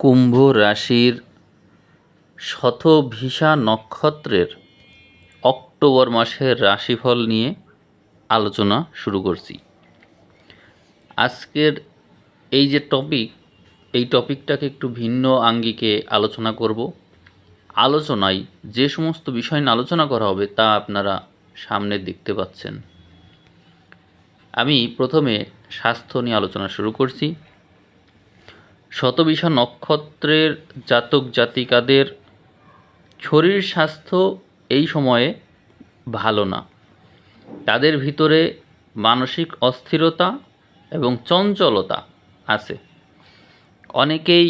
কুম্ভ রাশির শতভিসা নক্ষত্রের অক্টোবর মাসের রাশিফল নিয়ে আলোচনা শুরু করছি। আজকের এই যে টপিক এই টপিকটাকে একটু ভিন্ন আঙ্গিকে আলোচনা করব। আলোচনায় যে সমস্ত বিষয় নিয়ে আলোচনা করা হবে তা আপনারা সামনে দেখতে পাচ্ছেন। আমি প্রথমে স্বাস্থ্য নিয়ে আলোচনা শুরু করছি। শতবিশা নক্ষত্রের জাতক জাতিকাদের শরীর স্বাস্থ্য এই সময়ে ভালো না। তাদের ভিতরে মানসিক অস্থিরতা এবং চঞ্চলতা আছে। অনেকেই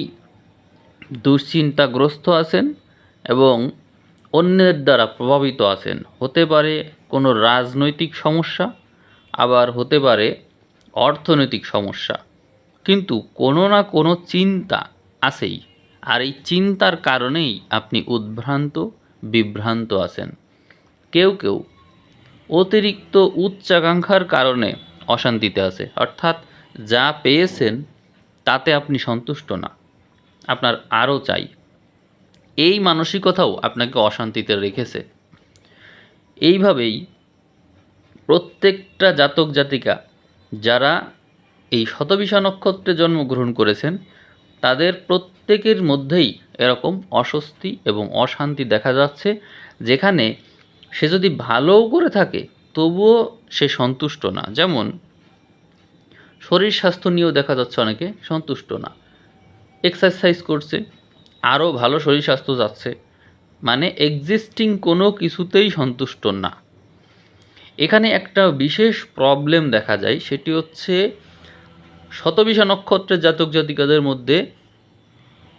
দুশ্চিন্তাগ্রস্ত আছেন এবং অন্যের দ্বারা প্রভাবিত আছেন। হতে পারে কোনো রাজনৈতিক সমস্যা, আবার হতে পারে অর্থনৈতিক সমস্যা। কিন্তু কোনো না কোনো চিন্তা আসেই আর এই চিন্তার কারণেই আপনি উদ্ভ্রান্ত, বিভ্রান্ত আছেন। কেউ কেউ অতিরিক্ত উচ্চাকাঙ্ক্ষার কারণে অশান্তিতে আছে। অর্থাৎ যা পেয়েছেন, তাতে আপনি সন্তুষ্ট না। আপনার আরও চাই। এই মানসিকতাও আপনাকে অশান্তিতে রেখেছে। এইভাবেই প্রত্যেকটা জাতক জাতিকা যারা এই শতবিশা নক্ষত্রে জন্মগ্রহণ করেছেন, তাদের প্রত্যেকের মধ্যেই এরকম অস্বস্তি এবং অশান্তি দেখা যাচ্ছে, যেখানে সে যদি ভালোও করে থাকে, তবুও সে সন্তুষ্ট না। যেমন, শরীর স্বাস্থ্য নিয়েও দেখা যাচ্ছে অনেকে সন্তুষ্ট না। এক্সারসাইজ করছে, আরও ভালো শরীর স্বাস্থ্য যাচ্ছে মানে এক্সিস্টিং কোনো কিছুতেই সন্তুষ্ট না। এখানে একটা বিশেষ প্রবলেম দেখা যায়, সেটি হচ্ছে শতবিশা নক্ষত্রের জাতক জাতিকাদের মধ্যে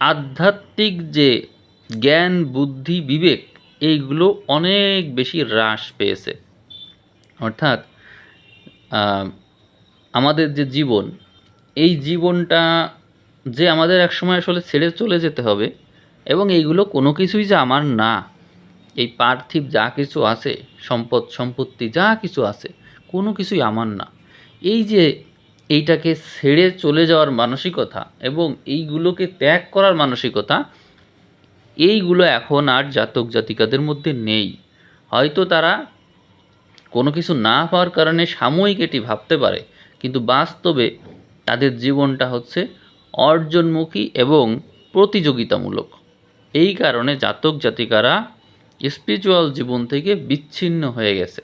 আধ্যাত্মিক যে জ্ঞান, বুদ্ধি, বিবেক, এইগুলো অনেক বেশি হ্রাস পেয়েছে। অর্থাৎ আমাদের যে জীবন, এই জীবনটা যে আমাদের একসময় আসলে ছেড়ে চলে যেতে হবে এবং এইগুলো কোনো কিছুই যে আমার না। এই পার্থিব যা কিছু আছে, সম্পদ, সম্পত্তি যা কিছু আছে, কোনো কিছুই আমার না। এই যে এইটাকে ছেড়ে চলে যাওয়ার মানসিকতা এবং এইগুলোকে ত্যাগ করার মানসিকতা, এইগুলো এখন আর জাতক জাতিকাদের মধ্যে নেই। হয়তো তারা কোনো কিছু না পাওয়ার কারণে সাময়িক এটি ভাবতে পারে, কিন্তু বাস্তবে তাদের জীবনটা হচ্ছে অর্জনমুখী এবং প্রতিযোগিতামূলক। এই কারণে জাতক জাতিকারা স্পিরিচুয়াল জীবন থেকে বিচ্ছিন্ন হয়ে গেছে।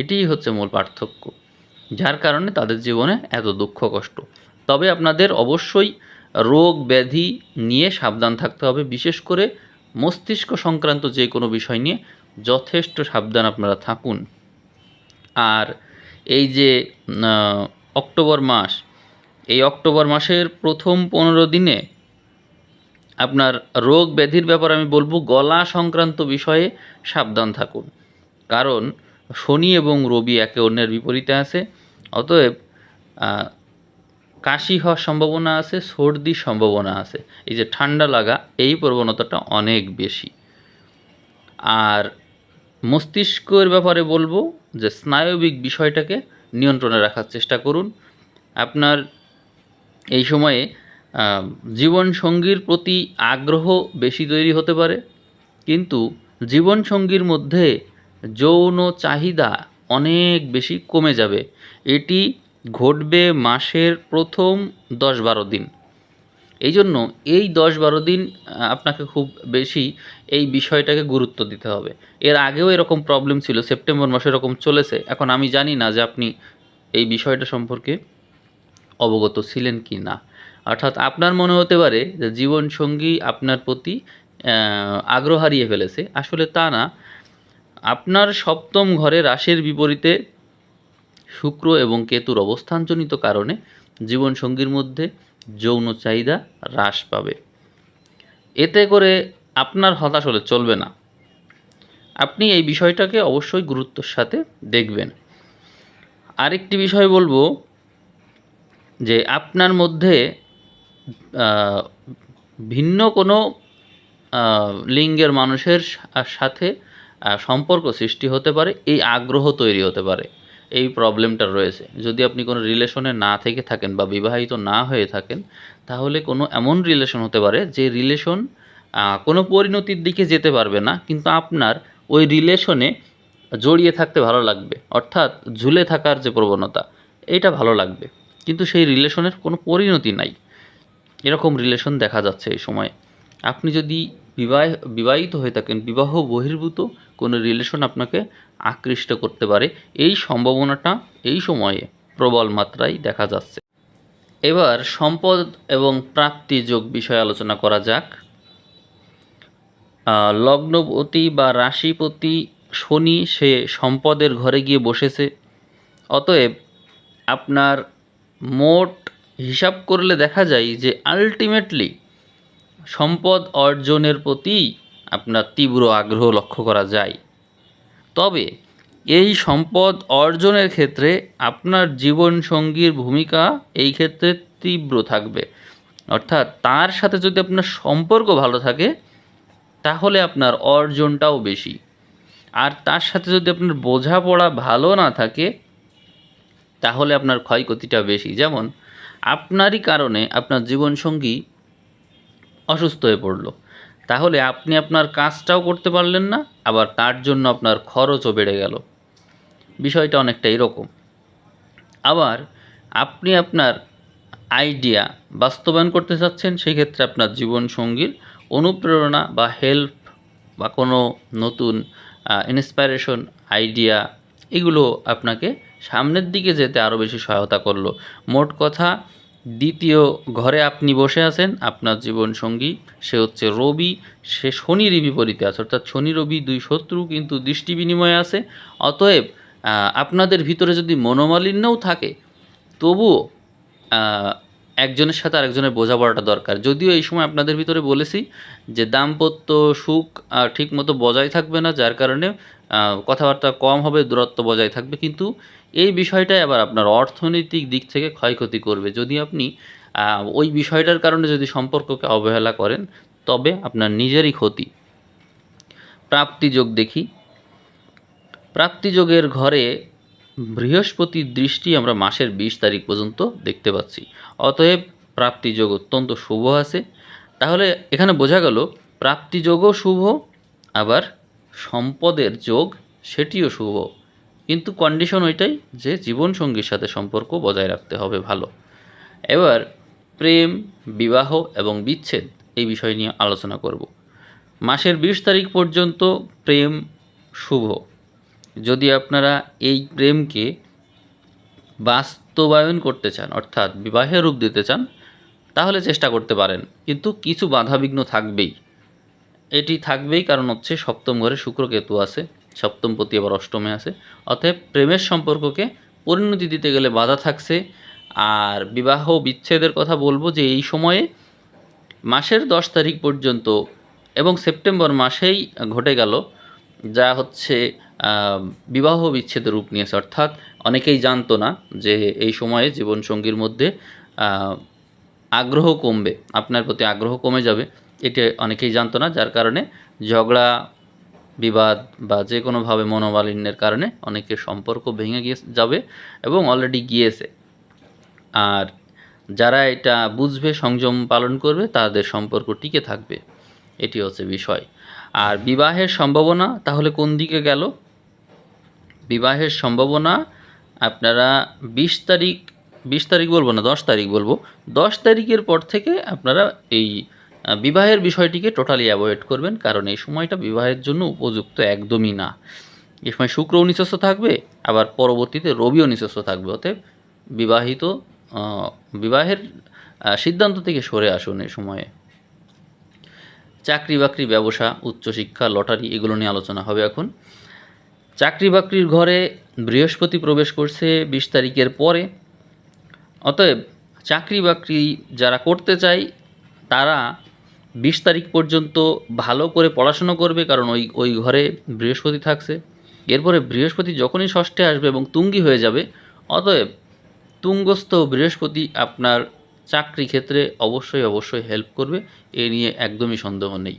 এটিই হচ্ছে মূল পার্থক্য। যার কারণে তাদের জীবনে এত দুঃখ, কষ্ট। তবে আপনাদের অবশ্যই রোগ ব্যাধি নিয়ে সাবধান থাকতে হবে। বিশেষ করে মস্তিষ্ক সংক্রান্ত যে কোনো বিষয় নিয়ে যথেষ্ট সাবধান আপনারা থাকুন। আর এই যে অক্টোবর মাস, এই অক্টোবর মাসের প্রথম পনেরো দিনে আপনার রোগ ব্যাধির ব্যাপারে আমি বলব, গলা সংক্রান্ত বিষয়ে সাবধান থাকুন। কারণ শনি এবং রবি একে অন্যের বিপরীতে আছে। অতএব কাশি হওয়ার সম্ভাবনা আছে, সর্দির সম্ভাবনা আছে। এই যে ঠান্ডা লাগা, এই প্রবণতাটা অনেক বেশি। আর মস্তিষ্কের ব্যাপারে বলব যে স্নায়বিক বিষয়টাকে নিয়ন্ত্রণে রাখার চেষ্টা করুন। আপনার এই সময়ে জীবনসঙ্গীর প্রতি আগ্রহ বেশি তৈরি হতে পারে। কিন্তু জীবনসঙ্গীর মধ্যে যৌন চাহিদা অনেক বেশি কমে যাবে। এটি ঘটবে মাসের প্রথম দশ বারো দিন। এই জন্য এই দশ বারো দিন আপনাকে খুব বেশি এই বিষয়টাকে গুরুত্ব দিতে হবে। এর আগেও এরকম প্রবলেম ছিল, সেপ্টেম্বর মাসে এরকম চলেছে। এখন আমি জানি না যে আপনি এই বিষয়টা সম্পর্কে অবগত ছিলেন কি না। অর্থাৎ আপনার মনে হতে পারে যে জীবনসঙ্গী আপনার প্রতি আগ্রহ হারিয়ে ফেলেছে। আসলে তা না। আপনার সপ্তম ঘরে রাশির বিপরীতে শুক্র এবং কেতুর অবস্থানজনিত কারণে জীবনসঙ্গীর মধ্যে যৌন চাহিদা হ্রাস পাবে। এতে করে আপনার হতাশ হলে চলবে না। আপনি এই বিষয়টাকে অবশ্যই গুরুত্বর সাথে দেখবেন। আরেকটি বিষয় বলব যে আপনার মধ্যে ভিন্ন কোনো লিঙ্গের মানুষের সাথে সম্পর্ক সৃষ্টি হতে পারে, এই আগ্রহ তৈরি হতে পারে, এই প্রবলেমটা রয়েছে। যদি আপনি কোনো রিলেশনে না থেকে থাকেন বা বিবাহিত না হয়ে থাকেন, তাহলে কোনো এমন রিলেশন হতে পারে যে রিলেশন কোনো পরিণতির দিকে যেতে পারবে না, কিন্তু আপনার ওই রিলেশনে জড়িয়ে থাকতে ভালো লাগবে, অর্থাৎ ঝুলে থাকার যে প্রবণতা, এটা ভালো লাগবে। কিন্তু সেই রিলেশনের কোনো পরিণতি নাই। এরকম রিলেশন দেখা যাচ্ছে এই সময়ে। আপনি যদি বিবাহ, বিবাহিত হয়ে থাকেন, বিবাহ বহির্ভূত কোনো রিলেশন আপনাকে আকৃষ্ট করতে পারে। এই সম্ভাবনাটা এই সময়ে প্রবল মাত্রায় দেখা যাচ্ছে। এবার সম্পদ এবং প্রাপ্তি যোগ বিষয়ে আলোচনা করা যাক। লগ্নপতি বা রাশিপতি শনি, সে সম্পদের ঘরে গিয়ে বসেছে। অতএব আপনার মোট হিসাব করলে দেখা যায় যে আলটিমেটলি সম্পদ অর্জনের প্রতি আপনার তীব্র আগ্রহ লক্ষ্য করা যায়। তবে এই সম্পদ অর্জনের ক্ষেত্রে আপনার জীবনসঙ্গীর ভূমিকা এই ক্ষেত্রে তীব্র থাকবে। অর্থাৎ তার সাথে যদি আপনার সম্পর্ক ভালো থাকে, তাহলে আপনার অর্জনটাও বেশি। আর তার সাথে যদি আপনার বোঝাপড়া ভালো না থাকে, তাহলে আপনার ক্ষয়ক্ষতিটা বেশি। যেমন, আপনারই কারণে আপনার জীবনসঙ্গী অসুস্থ হয়ে পড়ল। তাহলে আপনি আপনার কাজটাও করতে পারলেন না, আবার তার জন্য আপনার খরচও বেড়ে গেল। বিষয়টা অনেকটা এরকম। আবার আপনি আপনার আইডিয়া বাস্তবায়ন করতে চাচ্ছেন, সেক্ষেত্রে আপনার জীবনসঙ্গীর অনুপ্রেরণা বা হেল্প বা কোনো নতুন ইন্সপাইরেশন আইডিয়া এগুলো আপনাকে সামনের দিকে যেতে আরও বেশি সহায়তা করল। মোট কথা দ্বিতীয় ঘরে আপনি বসে আছেন, আপনার জীবনসঙ্গী সে হচ্ছে রবি, সে শনির বিপরীতে আছে, অর্থাৎ শনি, রবি দুই শত্রু কিন্তু দৃষ্টি বিনিময়ে আছে। অতএব আপনাদের ভিতরে যদি মনোমালিন্যও থাকে, তবুও একজনের সাথে আরেকজনের বোঝাপড়াটা দরকার। যদিও এই সময় আপনাদের ভিতরে বলেছি যে দাম্পত্য সুখ ঠিকমতো বজায় থাকবে না, যার কারণে কথাবার্তা কম হবে, দূরত্ব বজায় থাকবে, কিন্তু এই বিষয়টাই আবার আপনার অর্থনৈতিক দিক থেকে ক্ষয়ক্ষতি করবে। যদি আপনি ওই বিষয়টার কারণে যদি সম্পর্ককে অবহেলা করেন, তবে আপনার নিজেরই ক্ষতি। প্রাপ্তিযোগ দেখি। প্রাপ্তিযোগের ঘরে বৃহস্পতির দৃষ্টি আমরা মাসের বিশ তারিখ পর্যন্ত দেখতে পাচ্ছি। অতএব প্রাপ্তিযোগ অত্যন্ত শুভ আছে। তাহলে এখানে বোঝা গেল প্রাপ্তিযোগও শুভ, আবার সম্পদের যোগ সেটিও শুভ। কিন্তু কন্ডিশন ওইটাই যে জীবনসঙ্গীর সাথে সম্পর্ক বজায় রাখতে হবে ভালো। এবার প্রেম, বিবাহ এবং বিচ্ছেদ এই বিষয় নিয়ে আলোচনা করব। মাসের বিশ তারিখ পর্যন্ত প্রেম শুভ। যদি আপনারা এই প্রেমকে বাস্তবায়ন করতে চান, অর্থাৎ বিবাহে রূপ দিতে চান, তাহলে চেষ্টা করতে পারেন। কিন্তু কিছু বাধাবিঘ্ন থাকবেই। এটি থাকবেই কারণ হচ্ছে সপ্তম ঘরে শুক্র কেতু আছে। সপ্তম পতি আবার অষ্টমে আছে। অতএব প্রেমের সম্পর্ককে পরিণতি দিতে গেলে বাধা থাকছে। আর বিবাহ বিচ্ছেদের কথা বলব যে এই সময়ে মাসের দশ তারিখ পর্যন্ত এবং সেপ্টেম্বর মাসেই ঘটে গেল, যা হচ্ছে বিবাহ বিচ্ছেদের রূপ নিয়েছে। অর্থাৎ অনেকেই জানতো না যে এই সময়ে জীবনসঙ্গীর মধ্যে আগ্রহ কমবে, আপনার প্রতি আগ্রহ কমে যাবে। এটা অনেকেই জানতো না, যার কারণে ঝগড়া বিবাদ বা যে কোনোভাবে মনোমালিন্যের কারণে অনেকের সম্পর্ক ভেঙে গিয়ে যাবে এবং অলরেডি গিয়েছে। আর যারা এটা বুঝবে, সংযম পালন করবে, তাদের সম্পর্ক টিকে থাকবে। এটি হচ্ছে বিষয়। আর বিবাহের সম্ভাবনা তাহলে কোন দিকে গেল? বিবাহের সম্ভাবনা আপনারা বিশ তারিখ বিশ তারিখ বলব না, দশ তারিখ বলব। দশ তারিখের পর থেকে আপনারা এই বিবাহের বিষয়টিকে টোটালি অ্যাভয়েড করবেন, কারণ এই সময়টা বিবাহের জন্য উপযুক্ত একদমই না। এই সময় শুক্র নিঃস্ব থাকবে, আবার পরবর্তীতে রবিও নিঃস্ব থাকবে, অতএব বিবাহিত বিবাহের সিদ্ধান্ত থেকে সরে আসুন এই সময়ে। চাকরি বাকরি ব্যবসা, উচ্চশিক্ষা, লটারি, এগুলো নিয়ে আলোচনা হবে এখন। চাকরি বাকরির ঘরে বৃহস্পতি প্রবেশ করছে বিশ তারিখের পরে। অতএব চাকরি বাকরি যারা করতে চায়, তারা বিশ তারিখ পর্যন্ত ভালো করে পড়াশুনো করবে, কারণ ওই ওই ঘরে বৃহস্পতি থাকছে। এরপরে বৃহস্পতি যখনই ষষ্ঠে আসবে এবং তুঙ্গি হয়ে যাবে, অতএব তুঙ্গস্থ বৃহস্পতি আপনার চাকরি ক্ষেত্রে অবশ্যই অবশ্যই হেল্প করবে, এ নিয়ে একদমই সন্দেহ নেই।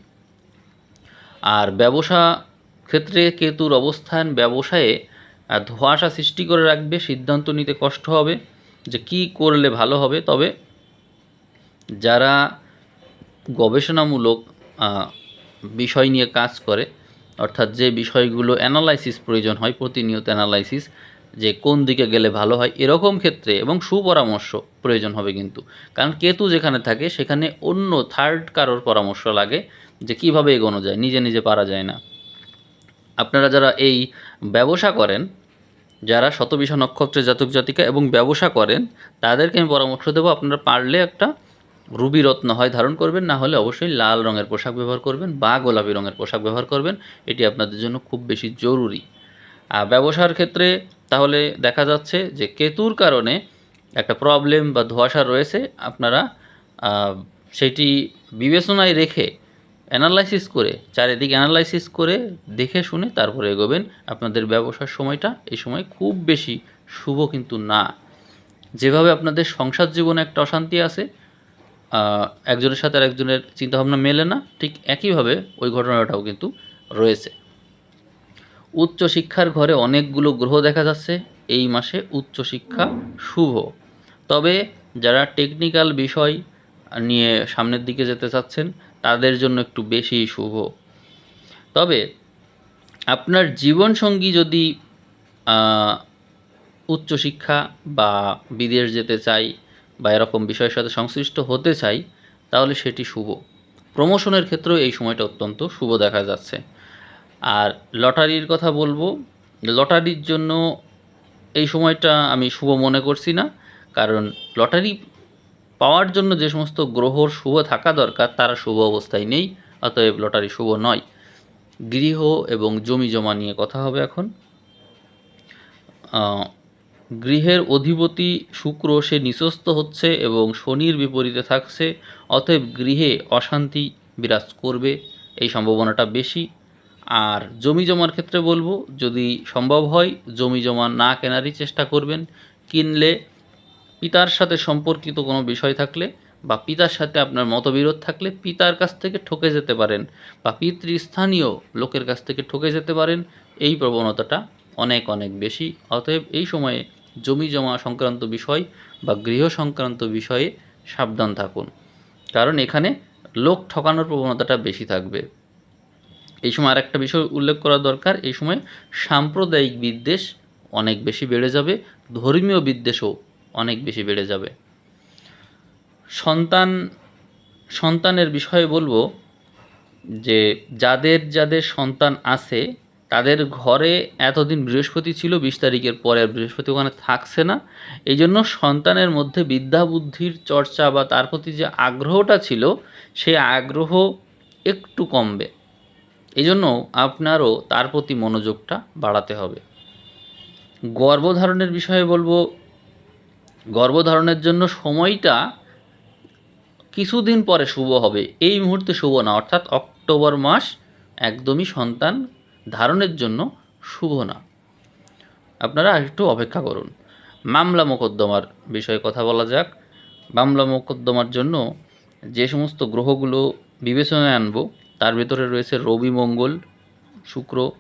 আর ব্যবসা ক্ষেত্রে কেতুর অবস্থান, ব্যবসায়ে ধোঁয়াশা সৃষ্টি করে রাখবে, সিদ্ধান্ত নিতে কষ্ট হবে যে কি করলে ভালো হবে। তবে যারা গবেষণামূলক বিষয় নিয়ে কাজ করে। অর্থাৎ যে বিষয়গুলো অ্যানালাইসিস প্রয়োজন হয়, প্রতিনিয়ত অ্যানালাইসিস যে কোন দিকে গেলে ভালো হয়, এরকম ক্ষেত্রে এবং সুপরামর্শ প্রয়োজন হবে কিন্তু। কারণ কেতু যেখানে থাকে, সেখানে অন্য থার্ড কারোর পরামর্শ লাগে যে কীভাবে এগোনো যায়, নিজে নিজে পারা যায় না। আপনারা যারা এই ব্যবসা করেন, যারা শতবিষা নক্ষত্রের জাতক জাতিকা এবং ব্যবসা করেন, তাদেরকে আমি পরামর্শ দেবো, আপনারা পারলে একটা রুবি রত্ন হয় ধারণ করবেন, না হলে অবশ্যই লাল রঙের পোশাক ব্যবহার করবেন বা গোলাপি রঙের পোশাক ব্যবহার করবেন। এটি আপনাদের জন্য খুব বেশি জরুরি। আর ব্যবসার ক্ষেত্রে তাহলে দেখা যাচ্ছে যে কেতুর কারণে একটা প্রবলেম বা ধোঁয়াশা রয়েছে। আপনারা সেটি বিবেচনায় রেখে অ্যানালাইসিস করে, চারিদিকে অ্যানালাইসিস করে দেখে শুনে তারপরে এগোবেন। আপনাদের ব্যবসার সময়টা এই সময় খুব বেশি শুভ কিন্তু না। যেভাবে আপনাদের সংসার জীবনে একটা অশান্তি আছে একজনের সাথে আর একজনের চিন্তাভাবনা মেলে না, ঠিক একইভাবে ওই ঘটনাটাও কিন্তু রয়েছে। উচ্চশিক্ষার ঘরে অনেকগুলো গ্রহ দেখা যাচ্ছে, এই মাসে উচ্চশিক্ষা শুভ। তবে যারা টেকনিক্যাল বিষয় নিয়ে সামনের দিকে যেতে চাচ্ছেন, তাদের জন্য একটু বেশি শুভ। তবে আপনার জীবনসঙ্গী যদি উচ্চশিক্ষা বা বিদেশ যেতে চাই বা এরকম বিষয়ের সাথে সংশ্লিষ্ট হতে চাই, তাহলে সেটি শুভ। প্রমোশনের ক্ষেত্রেও এই সময়টা অত্যন্ত শুভ দেখা যাচ্ছে। আর লটারির কথা বলব, লটারির জন্য এই সময়টা আমি শুভ মনে করছি না, কারণ লটারি পাওয়ার জন্য যে সমস্ত গ্রহর শুভ থাকা দরকার, তারা শুভ অবস্থায় নেই, অতএব লটারি শুভ নয়। গৃহ এবং জমি জমা নিয়ে কথা হবে এখন। গৃহের অধিপতি শুক্র সে নিঃস্ত হচ্ছে এবং শনির বিপরীতে থাকছে, অতএব গৃহে অশান্তি বিরাজ করবে, এই সম্ভাবনাটা বেশি। আর জমি জমার ক্ষেত্রে বলব, যদি সম্ভব হয়, জমি জমা না কেনারই চেষ্টা করবেন। কিনলে পিতার সাথে সম্পর্কিত কোনো বিষয় থাকলে বা পিতার সাথে আপনার মতবিরোধ থাকলে পিতার কাছ থেকে ঠকে যেতে পারেন বা পিতৃস্থানীয় লোকের কাছ থেকে ঠকে যেতে পারেন, এই প্রবণতাটা অনেক অনেক বেশি। অতএব এই সময়ে জমি জমা সংক্রান্ত বিষয় বা গৃহ সংক্রান্ত বিষয়ে সাবধান থাকুন। কারণ এখানে লোক ঠকানোর প্রবণতাটা বেশি থাকবে। এই সময় আরেকটা বিষয় উল্লেখ করা দরকার, এই সময় সাম্প্রদায়িক বিদ্বেষ অনেক বেশি বেড়ে যাবে, ধর্মীয় বিদ্বেষও অনেক বেশি বেড়ে যাবে। সন্তান, সন্তানের বিষয়ে বলব যে যাদের যাদের সন্তান আছে তাদের ঘরে এতদিন বৃহস্পতি ছিল, বিশ তারিখের পরে আর বৃহস্পতি ওখানে থাকছে না। এই জন্য সন্তানের মধ্যে বিদ্যা বুদ্ধির চর্চা বা তার প্রতি যে আগ্রহটা ছিল, সেই আগ্রহ একটু কমবে। এই জন্য আপনারও তার প্রতি মনোযোগটা বাড়াতে হবে। গর্ভধারণের বিষয়ে বলব, গর্ভধারণের জন্য সময়টা কিছুদিন পরে শুভ হবে। এই মুহূর্তে শুভ না, অর্থাৎ অক্টোবর মাস একদমই সন্তান ধারণের জন্য শুভ না। আপনারা একটু অপেক্ষা করুন। মামলা মোকদ্দমার বিষয়ে কথা বলা যাক। মামলা মোকদ্দমার জন্য যে সমস্ত গ্রহগুলো বিবেচনায় আনব, তার ভেতরে রয়েছে রবি মঙ্গল, শুক্র,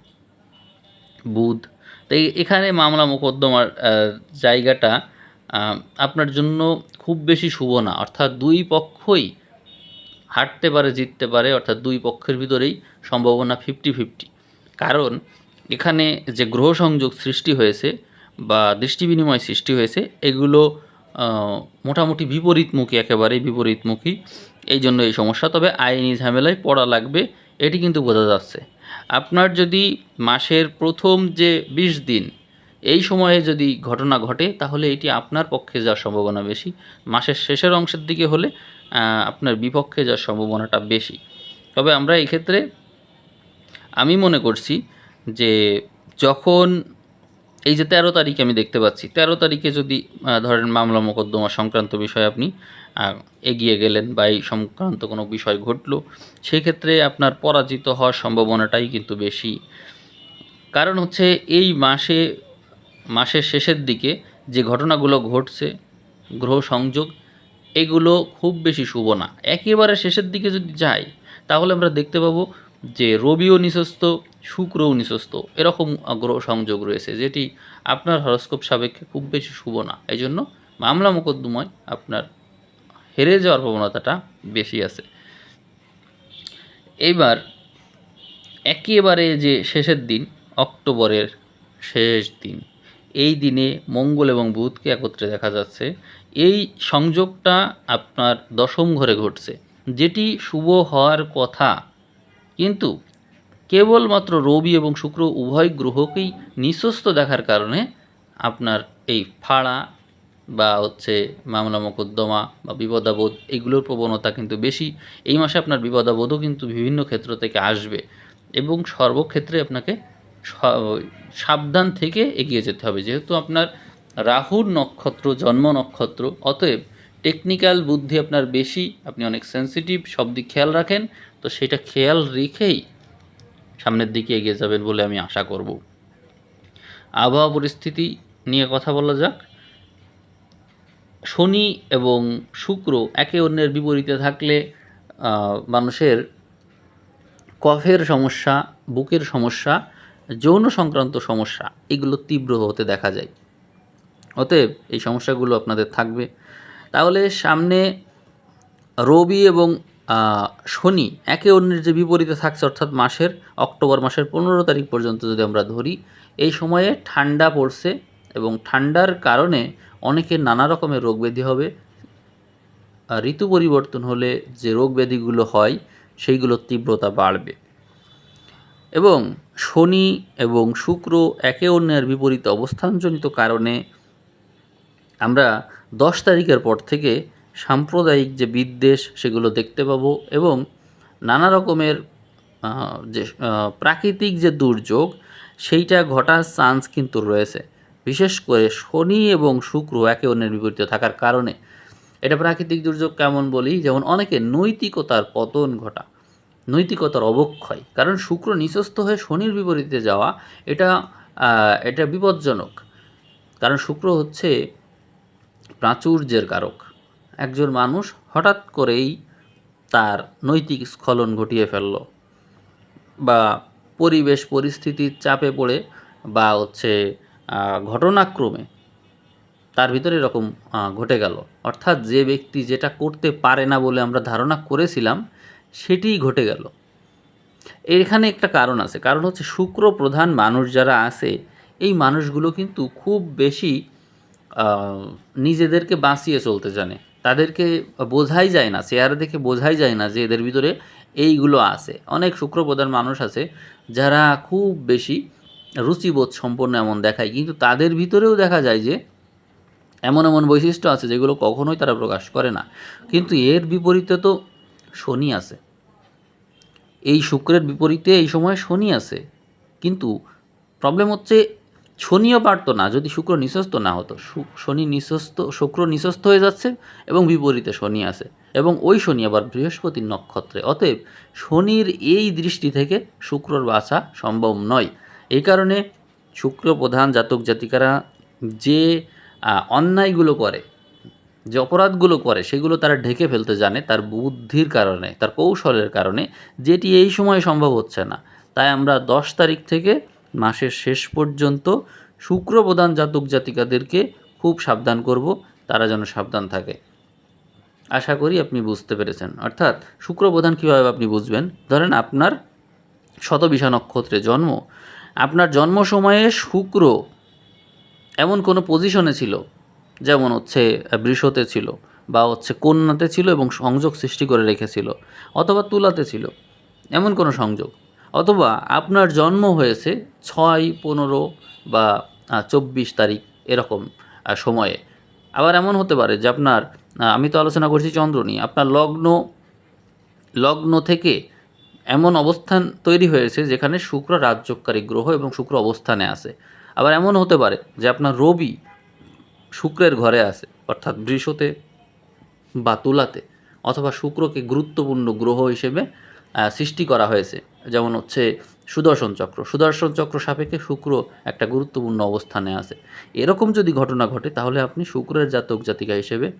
বুধ। তো এই- এখানে মামলা মোকদ্দমার জায়গাটা আপনার জন্য খুব বেশি শুভ না। অর্থাৎ দুই পক্ষই হাঁটতে পারে, জিততে পারে, অর্থাৎ দুই পক্ষের ভিতরেই সম্ভাবনা ফিফটি ফিফটি কারণ এখানে যে গ্রহ সংযোগ সৃষ্টি হয়েছে বা দৃষ্টি বিনিময় সৃষ্টি হয়েছে, এগুলো মোটামুটি বিপরীতমুখী, একেবারেই বিপরীতমুখী। এই জন্য এই সমস্যা। তবে আইনি ঝামেলায় পড়া লাগবে, এটি কিন্তু বোঝা যাচ্ছে। আপনার যদি মাসের প্রথম যে বিশ দিন, এই সময়ে যদি ঘটনা ঘটে, তাহলে এটি আপনার পক্ষে যাওয়ার সম্ভাবনা বেশি। মাসের শেষের অংশের দিকে হলে আপনার বিপক্ষে যাওয়ার সম্ভাবনাটা বেশি। তবে আমরা এই ক্ষেত্রে আমি মনে করছি যে যখন এই যে তেরো তারিখ আমি দেখতে পাচ্ছি, তেরো তারিখে যদি ধরেন মামলা মোকদ্দমা সংক্রান্ত বিষয়ে আপনি এগিয়ে গেলেন বা এই সংক্রান্ত কোনো বিষয় ঘটলো, সেক্ষেত্রে আপনার পরাজিত হওয়ার সম্ভাবনাটাই কিন্তু বেশি। কারণ হচ্ছে এই মাসে, মাসের শেষের দিকে যে ঘটনাগুলো ঘটছে, গ্রহ সংযোগ, এগুলো খুব বেশি শুভ না। একেবারে শেষের দিকে যদি যাই তাহলে আমরা দেখতে পাবো যে রবিও নিঃস্বস্ত শুক্রও নিঃস্বস্ত এরকম গ্রহ সংযোগ রয়েছে, যেটি আপনার হরস্কোপ সাপেক্ষে খুব বেশি শুভ না। এই জন্য মামলা মোকদ্দমায় আপনার হেরে যাওয়ার প্রবণতাটা বেশি আছে। এইবার একেবারে যে শেষের দিন, অক্টোবরের শেষ দিন, এই দিনে মঙ্গল এবং বুধকে একত্রে দেখা যাচ্ছে, এই সংযোগটা আপনার দশম ঘরে ঘটছে, যেটি শুভ হওয়ার কথা কিন্তু কেবলমাত্র রবি এবং শুক্র উভয় গ্রহকেই নিঃস্বস্ত দেখার কারণে আপনার এই ফাড়া বা হচ্ছে মামলা মোকদ্দমা বা বিপদাবোধ এগুলোর প্রবণতা কিন্তু বেশি। এই মাসে আপনার বিপদাবোধও কিন্তু বিভিন্ন ক্ষেত্র থেকে আসবে এবং সর্বক্ষেত্রে আপনাকে সাবধান থেকে এগিয়ে যেতে হবে। যেহেতু আপনার রাহুর নক্ষত্র, জন্ম নক্ষত্র, অতএব টেকনিক্যাল বুদ্ধি আপনার বেশি, আপনি অনেক সেনসিটিভ সব দিক খেয়াল রাখেন, তো সেটা খেয়াল রেখেই সামনের দিকে এগিয়ে যাবেন বলে আমি আশা করব। আবহাওয়া পরিস্থিতি নিয়ে কথা বলা যাক। শনি এবং শুক্র একে অন্যের বিপরীতে থাকলে মানুষের কফের সমস্যা, বুকের সমস্যা, যৌন সংক্রান্ত সমস্যা, এগুলো তীব্র হতে দেখা যায়। অতএব এই সমস্যাগুলো আপনাদের থাকবে। তাহলে সামনে রবি এবং শনি একে অন্যের যে বিপরীতে থাকছে, অর্থাৎ মাসের, অক্টোবর মাসের পনেরো তারিখ পর্যন্ত যদি আমরা ধরি, এই সময়ে ঠান্ডা পড়ছে এবং ঠান্ডার কারণে অনেকের নানা রকমের রোগ ব্যাধি হবে ঋতু পরিবর্তন হলে যে রোগ ব্যাধিগুলো হয়, সেইগুলোর তীব্রতা বাড়বে। এবং শনি এবং শুক্র একে অন্যের বিপরীত অবস্থানজনিত কারণে আমরা দশ তারিখের পর থেকে সাম্প্রদায়িক যে বিদ্বেষ সেগুলো দেখতে পাবো এবং নানা রকমের যে প্রাকৃতিক যে দুর্যোগ, সেইটা ঘটার চান্স কিন্তু রয়েছে। বিশেষ করে শনি এবং শুক্র একে অন্যের বিপরীতে থাকার কারণে। এটা প্রাকৃতিক দুর্যোগ কেমন বলি? যেমন অনেকে নৈতিকতার পতন ঘটা, নৈতিকতার অবক্ষয়। কারণ শুক্র নিঃস্বস্ত হয়ে শনির বিপরীতে যাওয়া, এটা এটা বিপজ্জনক। কারণ শুক্র হচ্ছে প্রাচুর্যের কারক। একজন মানুষ হঠাৎ করেই তার নৈতিক স্খলন ঘটিয়ে ফেলল বা পরিবেশ পরিস্থিতির চাপে পড়ে বা হচ্ছে ঘটনাক্রমে তার ভিতরে এরকম ঘটে গেল। অর্থাৎ যে ব্যক্তি যেটা করতে পারে না বলে আমরা ধারণা করেছিলাম, সেটিই ঘটে গেল। এখানে একটা কারণ আছে। কারণ হচ্ছে শুক্র প্রধান মানুষ যারা আছে, এই মানুষগুলো কিন্তু খুব বেশি নিজেদেরকে বাঁচিয়ে চলতে জানে। তাদেরকে বোঝাই যায় না, চেহারা দেখে বোঝাই যায় না যে এদের ভিতরে এইগুলো আছে। অনেক শুক্রপ্রধান মানুষ আছে যারা খুব বেশি রুচিবোধ সম্পন্ন এমন দেখায়, কিন্তু তাদের ভিতরেও দেখা যায় যে এমন এমন বৈশিষ্ট্য আছে যেগুলো কখনোই তারা প্রকাশ করে না। কিন্তু এর বিপরীতে তো শনি আছে। এই শুক্রের বিপরীতে এই সময় শনি আছে। কিন্তু প্রবলেম হচ্ছে শনিও পারতো না, যদি শুক্র নিঃস্বস্ত না হতো। শনি নিঃস্বস্ত শুক্র নিঃস্বস্ত হয়ে যাচ্ছে এবং বিপরীতে শনি আছে। এবং ওই শনি আবার বৃহস্পতির নক্ষত্রে। অতএব শনির এই দৃষ্টি থেকে শুক্রর বাঁচা সম্ভব নয়। এই কারণে শুক্র প্রধান জাতক জাতিকারা যে অন্যায়গুলো করে, যে অপরাধগুলো করে, সেগুলো তারা ঢেকে ফেলতে জানে তার বুদ্ধির কারণে, তার কৌশলের কারণে, যেটি এই সময় সম্ভব হচ্ছে না। তাই আমরা দশ তারিখ থেকে মাসের শেষ পর্যন্ত শুক্র প্রধান জাতক জাতিকাদেরকে খুব সাবধান করব, তারা যেন সাবধান থাকে। আশা করি আপনি বুঝতে পেরেছেন। অর্থাৎ শুক্র প্রধান কীভাবে আপনি বুঝবেন? ধরেন আপনার শতবিশা নক্ষত্রে জন্ম। আপনার জন্ম সময়ে শুক্র এমন কোনো পজিশনে ছিল, যেমন হচ্ছে বৃষতে ছিল বা হচ্ছে কন্যাতে ছিল এবং সংযোগ সৃষ্টি করে রেখেছিল, অথবা তুলাতে ছিল, এমন কোনো সংযোগ। অথবা আপনার জন্ম হয়েছে ছয়, পনেরো বা চব্বিশ তারিখ এরকম সময়ে। আবার এমন হতে পারে যে আপনার আমি তো আলোচনা করছি চন্দ্র নিয়ে আপনার লগ্ন লগ্ন থেকে এমন অবস্থান তৈরি হয়েছে যেখানে শুক্র রাজ্যকারী গ্রহ এবং শুক্র অবস্থানে আছে। আবার এমন হতে পারে যে আপনার রবি শুক্রের ঘরে আছে, অর্থাৎ বৃষতে বা তুলাতে, অথবা শুক্রকে গুরুত্বপূর্ণ গ্রহ হিসেবে সৃষ্টি করা হয়েছে। যেমন হচ্ছে সুদর্শন চক্র। সুদর্শন চক্র সাপেক্ষে শুক্র একটা গুরুত্বপূর্ণ অবস্থানে আছে। এরকম যদি ঘটনা ঘটে, তাহলে আপনি শুক্রের জাতক জাতিকা হিসেবে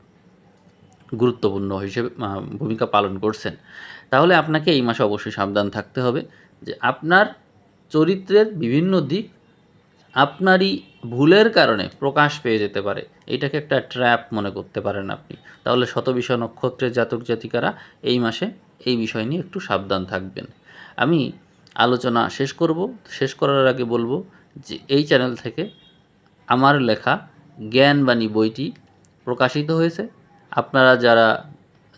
গুরুত্বপূর্ণ হিসেবে ভূমিকা পালন করছেন। তাহলে আপনাকে এই মাসে অবশ্যই সাবধান থাকতে হবে যে আপনার চরিত্রের বিভিন্ন দিক আপনারই ভুলের কারণে প্রকাশ পেয়ে যেতে পারে। এটাকে একটা ট্র্যাপ মনে করতে পারেন আপনি। তাহলে শতবিষয় নক্ষত্রের জাতক জাতিকারা এই মাসে এই বিষয় নিয়ে একটু সাবধান থাকবেন। আমি আলোচনা শেষ করব। শেষ করার আগে বলব যে এই চ্যানেল থেকে আমার লেখা জ্ঞানবাণী বইটি প্রকাশিত হয়েছে। আপনারা যারা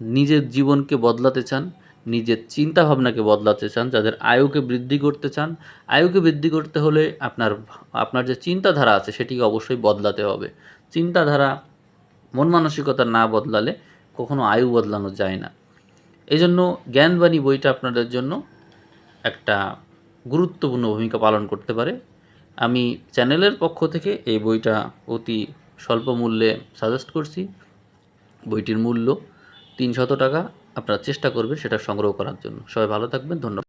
নিজের জীবনকে বদলাতে চান, নিজের চিন্তাভাবনাকে বদলাতে চান, যাদের আয়ুকে বৃদ্ধি করতে চান, আয়ুকে বৃদ্ধি করতে হলে আপনার আপনার যে চিন্তাধারা আছে সেটিকে অবশ্যই বদলাতে হবে। চিন্তাধারা মন মানসিকতা না বদলালে কখনো আয়ু বদলানো যায় না। এই জন্য জ্ঞানবাণী বইটা আপনাদের জন্য একটা গুরুত্বপূর্ণ ভূমিকা পালন করতে পারে। আমি চ্যানেলের পক্ষ থেকে এই বইটা অতি স্বল্প মূল্যে সাজেস্ট করছি। বইটির মূল্য তিনশত টাকা। আপনারা চেষ্টা করবেন সেটা সংগ্রহ করার জন্য। সবাই ভালো থাকবেন। ধন্যবাদ।